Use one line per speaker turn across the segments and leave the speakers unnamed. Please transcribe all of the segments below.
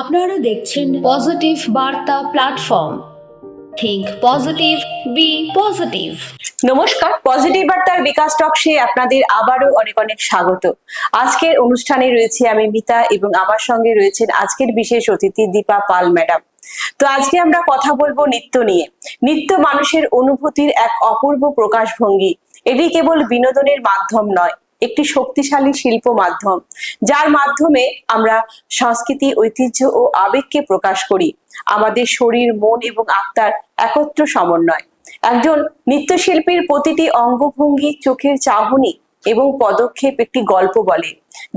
আপনারা দেখছেন পজিটিভ বার্তা platform think positive be positive
নমস্কার পজিটিভ বার্তার বিকাশ টকসে আপনাদের আবারও অনেক অনেক স্বাগত। আজকের অনুষ্ঠানে রয়েছে আমি মিতা এবং আমার সঙ্গে রয়েছেন আজকের বিশেষ অতিথি দীপা পাল ম্যাডাম। তো আজকে আমরা কথা বলব নৃত্য নিয়ে। নৃত্য মানুষের অনুভূতির এক অপূর্ব প্রকাশভঙ্গি। এটি কেবল বিনোদনের মাধ্যম নয় একটি শক্তিশালী শিল্প মাধ্যম, যার মাধ্যমে আমরা সংস্কৃতি, ঐতিহ্য ও আবেগকে প্রকাশ করি। আমাদের শরীর, মন এবং আত্মার একত্র সমন্বয়। একজন নৃত্যশিল্পীর প্রতিটি অঙ্গভঙ্গি চোখের চাহনি এবং পদক্ষেপ একটি গল্প বলে,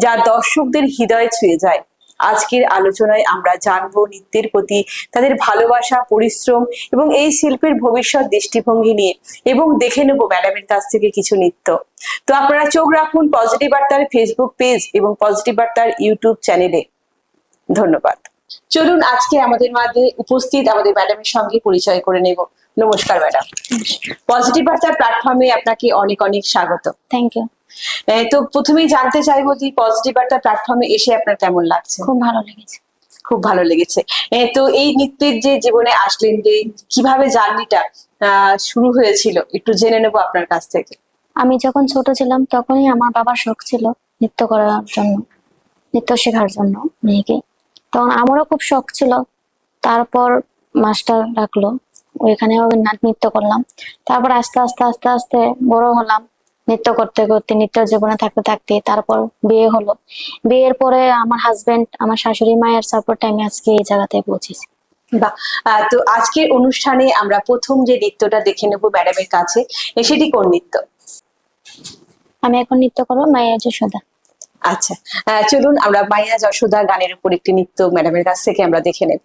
যা দর্শকদের হৃদয়ে ছুঁয়ে যায়। আজকের আলোচনায় আমরা জানব নৃত্যের প্রতি তাদের ভালোবাসা পরিশ্রম এবং এই শিল্পের ভবিষ্যৎ দৃষ্টিভঙ্গি নিয়ে এবং দেখে নেব ম্যাডামের কাছ থেকে কিছু নৃত্য। তো আপনারা চোখ রাখুন পজিটিভ বার্তার ফেসবুক পেজ এবং পজিটিভ বার্তার ইউটিউব চ্যানেলে ধন্যবাদ। চলুন আজকে আমাদের মাঝে উপস্থিত আমাদের ম্যাডামের সঙ্গে পরিচয় করে নেব। নমস্কার ম্যাডাম। পজিটিভ বার্তার প্ল্যাটফর্মে আপনাকে অনেক অনেক স্বাগত।
থ্যাংক ইউ
তো প্রথমেই জানতে চাইব যে পজিটিভ বার্তার প্ল্যাটফর্মে এসে আপনার কেমন লাগছে?
খুব ভালো লেগেছে।
খুব ভালো লেগেছে। তো এই নৃত্যের যে জীবনে আসলেন যে কীভাবে জার্নিটা শুরু হয়েছিল একটু জেনে নেব আপনার কাছ থেকে।
আমি যখন ছোট ছিলাম তখনই আমার বাবার শখ ছিল নৃত্য করার জন্য নৃত্য শেখার জন্য মেয়েকে। তখন আমারও খুব শখ ছিল। তারপর মাস্টার ডাকলো ওইখানেও না- নৃত্য করলাম। তারপর আস্তে আস্তে আস্তে আস্তে বড় হলাম। নৃত্য করতে করতে নৃত্য জীবনে থাকতে থাকতে তারপর বিয়ে হলো। বিয়ের পরে আমার হাজবেন্ড আমার শাশুড়ি মায়ের সাপোর্টে আমি আজকে এই জায়গাতে পৌঁছেছি।
আহ, তো আজকের অনুষ্ঠানে আমরা প্রথম যে নৃত্যটা দেখে নেব ম্যাডামের কাছে সেটি কোন নৃত্য?
আমি এখন নৃত্য করব মায়া যশোদা।
আচ্ছা আহ, চলুন আমরা মায়া যশোদা গানের উপর একটি নৃত্য ম্যাডামের কাছ থেকে আমরা দেখে নেব।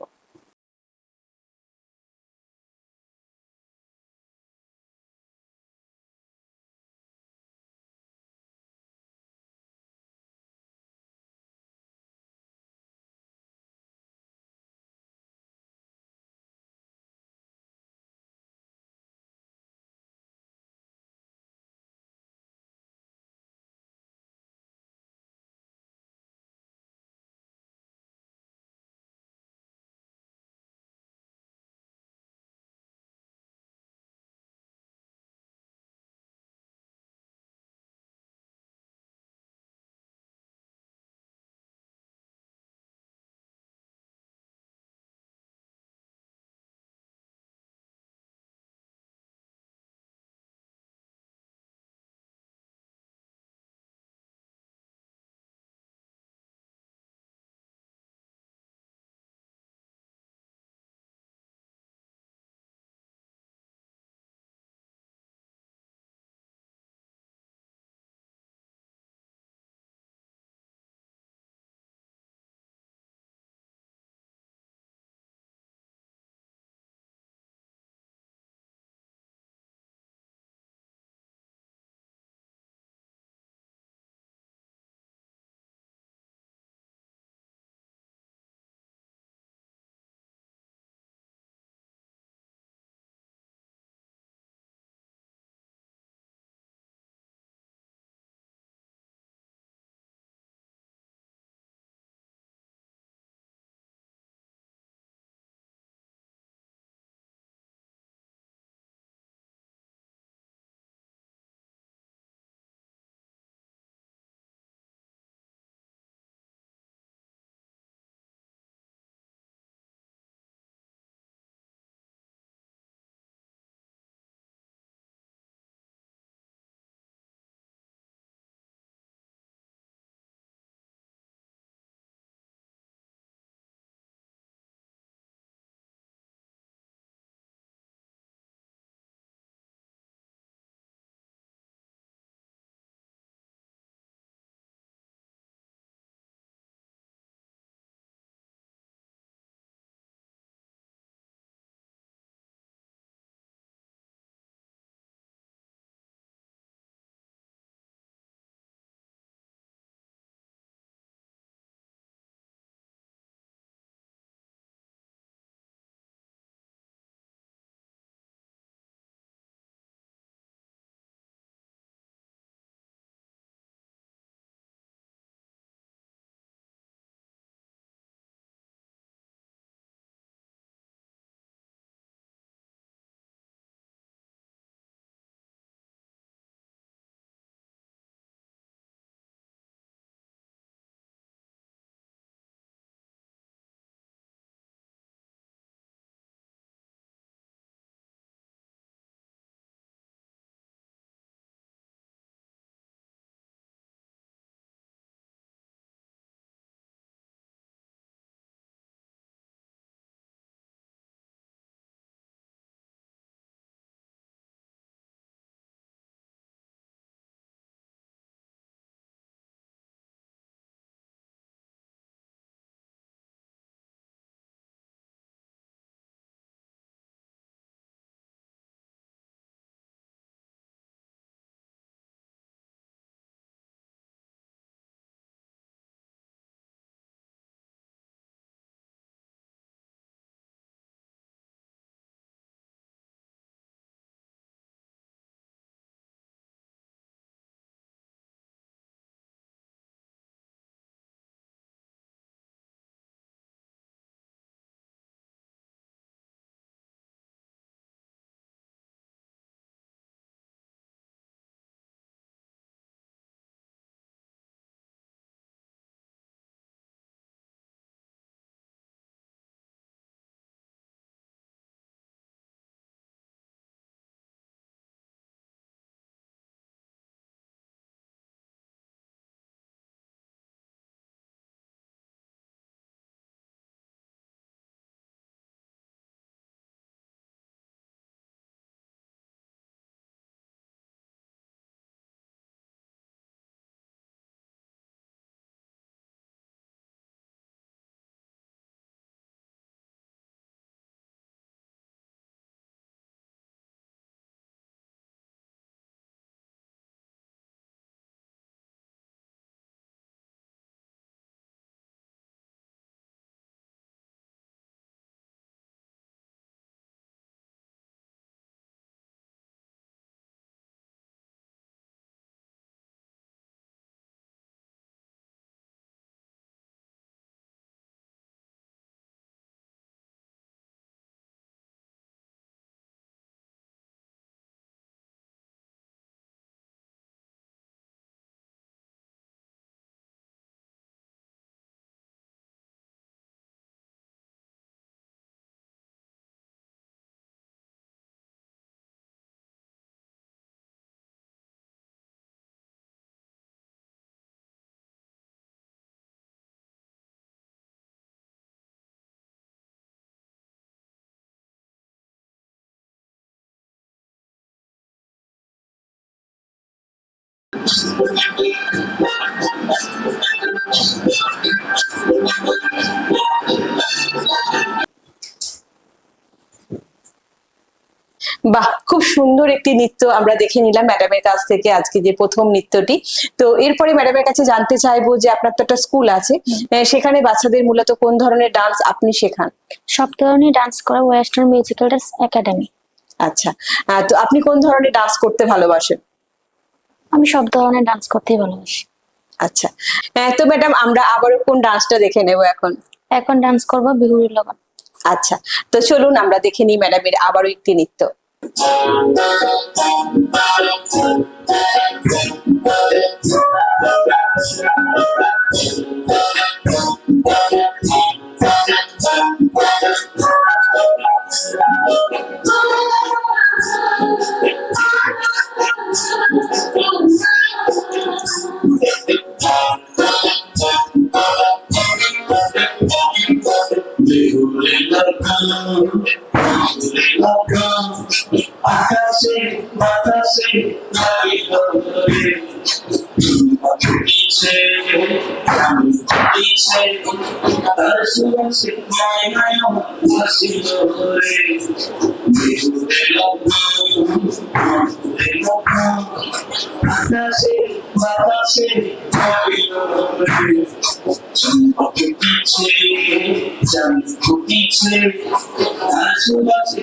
বাহ খুব সুন্দর একটি নৃত্য আমরা দেখে নিলাম ম্যাডামের কাছ থেকে আজকে যে প্রথম নৃত্যটি। তো এরপরে ম্যাডামের কাছে জানতে চাইব যে আপনার তো একটা স্কুল আছে সেখানে বাচ্চাদের মূলত কোন ধরনের ডান্স আপনি শেখান?
সব ধরনের ডান্স করা ওয়েস্টার্ন মিউজিক্যাল ডান্স একাডেমি
আচ্ছা তো আপনি কোন ধরনের ডান্স করতে ভালোবাসেন?
আমি সব ধরনের ডান্স করতেই ভালোবাসি।
আচ্ছা। আহ, তো ম্যাডাম আমরা আবারও কোন ডান্সটা দেখে নেব এখন?
এখন ডান্স করব বিহুরি লগন
আচ্ছা তো চলুন আমরা দেখে নিই ম্যাডামের আবারও একটি নৃত্য।
আকাশে আকাশে বাতাসে নারিল রে চম্পক দিছে চাঁদ ফুটিছে তার সুবাসে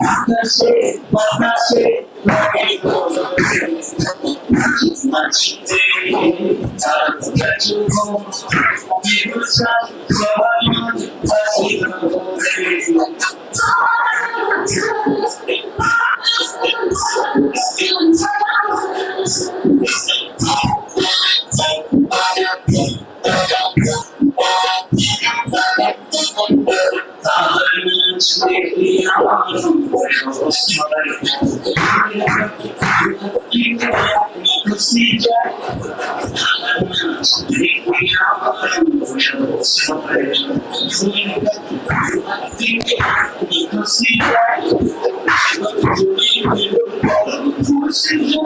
私、私、何も残せず、いつまちて、ただただ自分を、自分さ、周りまで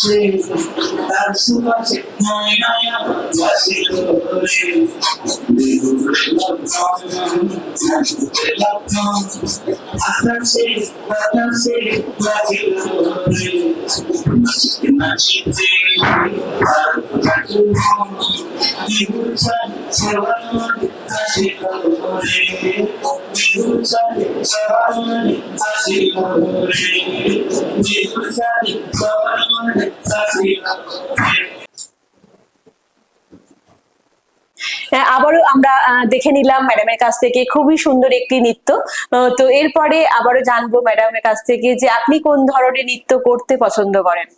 sleep. That's too much. My night, what's it doing? Little lockdown, I can see, I can see, what's it doing? Magic, magic thing, I'm back to home. Little time, so
I
know, what's it doing? Little time, so I know, what's it doing? Little time, so
আবারও আমরা দেখে নিলাম ম্যাডামের কাছ থেকে খুবই সুন্দর একটি নৃত্য। তো এরপরে আবারও জানব ম্যাডামের কাছ থেকে যে আপনি কোন ধরনের নৃত্য করতে পছন্দ করেন?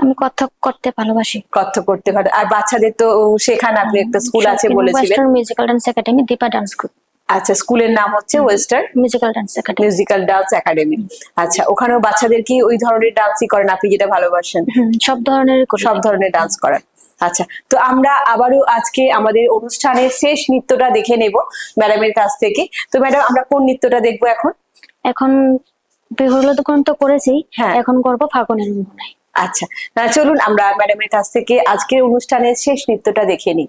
আমি কত্থক করতে ভালোবাসি।
কথ্য করতে পারে আর বাচ্চাদের তো শেখান আপনি একটা স্কুল আছে বলেছিলেন।
Musical dance academy Dipa dance group
আচ্ছা স্কুলের নাম হচ্ছে western
musical dance academy
musical dance academy আচ্ছা ওখানেও বাচ্চাদের কি ওই ধরনের ডান্সই করেন আপনি যেটা ভালোবাসেন?
সব ধরনের
সব ধরনের ডান্স করেন। আচ্ছা তো আমরা আবারও আজকে আমাদের অনুষ্ঠানের শেষ নৃত্যটা দেখে নেব ম্যাডামের কাছ থেকে। তো ম্যাডাম আমরা কোন নৃত্যটা দেখব এখন?
এখন দোকান তো করেছি
হ্যাঁ।
এখন করব ফাগুনের
আচ্ছা চলুন আমরা ম্যাডামের কাছ থেকে আজকের অনুষ্ঠানের শেষ নৃত্যটা দেখে নিই।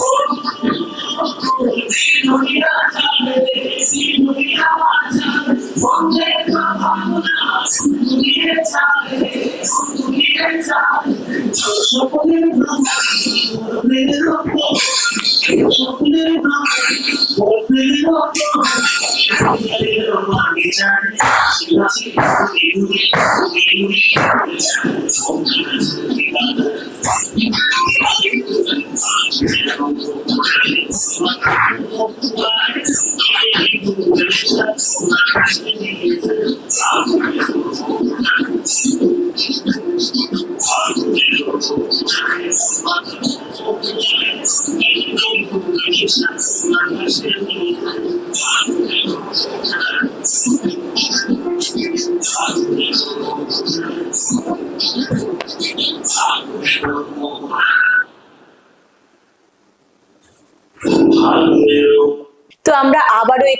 Oh, সকলের সকলের সকলের তো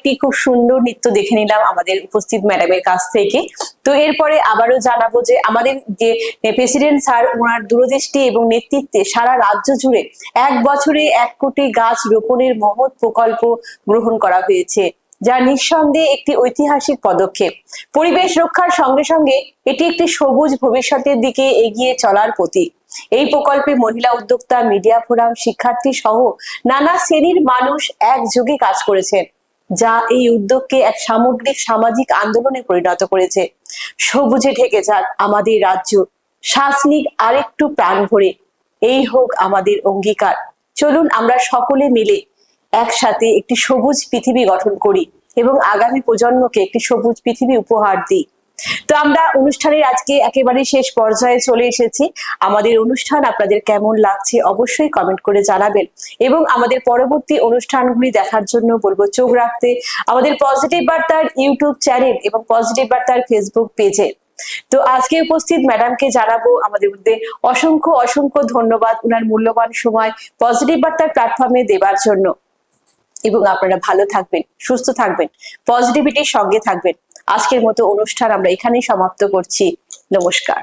একটি খুব সুন্দর নৃত্য দেখে নিলাম আমাদের উপস্থিত ম্যাডামের কাছ থেকে। তো এরপরে আবারও জানাব যে আমাদের যে প্রেসিডেন্ট স্যার ওনার দূরদৃষ্টি এবং নেতৃত্বে সারা রাজ্য জুড়ে এক বছরে এক কোটি গাছ রোপণের মহৎ প্রকল্প গ্রহণ করা হয়েছে, যা নিঃসন্দেহে একটি ঐতিহাসিক পদক্ষেপ। পরিবেশ রক্ষার সঙ্গে সঙ্গে এটি একটি সবুজ ভবিষ্যতের দিকে এগিয়ে চলার প্রতীক। এই প্রকল্পে মহিলা উদ্যোক্তা, মিডিয়া ফোরাম, শিক্ষার্থী সহ নানা শ্রেণির মানুষ একযোগে কাজ করেছেন। যা এই উদ্যোগকে এক সামগ্রিক সামাজিক আন্দোলনে পরিণত করেছে। সবুজে ঢেকে যাক আমাদের রাজ্য শ্বাস নিক আরেকটু প্রাণ ভরে। এই হোক আমাদের অঙ্গীকার। চলুন আমরা সকলে মিলে একসাথে একটি সবুজ পৃথিবী গঠন করি এবং আগামী প্রজন্মকে একটি সবুজ পৃথিবী উপহার দিই। তো আমরা অনুষ্ঠানের আজকে একেবারে শেষ পর্যায়ে চলে এসেছি। আমাদের অনুষ্ঠান আপনাদের কেমন লাগছে অবশ্যই কমেন্ট করে জানাবেন। এবং আমাদের পরবর্তী অনুষ্ঠানগুলি দেখার জন্য বলব চোখ রাখতে আমাদের পজিটিভ বার্তার ইউটিউব চ্যানেল এবং পজিটিভ বার্তার ফেসবুক পেজে তো আজকে উপস্থিত ম্যাডামকে জানাব, আমাদের মধ্যে অসংখ্য অসংখ্য ধন্যবাদ উনার মূল্যবান সময় পজিটিভ বার্তার প্ল্যাটফর্মে দেবার জন্য। এবং আপনারা ভালো থাকবেন, সুস্থ থাকবেন পজিটিভিটির সঙ্গে থাকবেন। আজকের মতো অনুষ্ঠান আমরা এখানেই সমাপ্ত করছি। নমস্কার।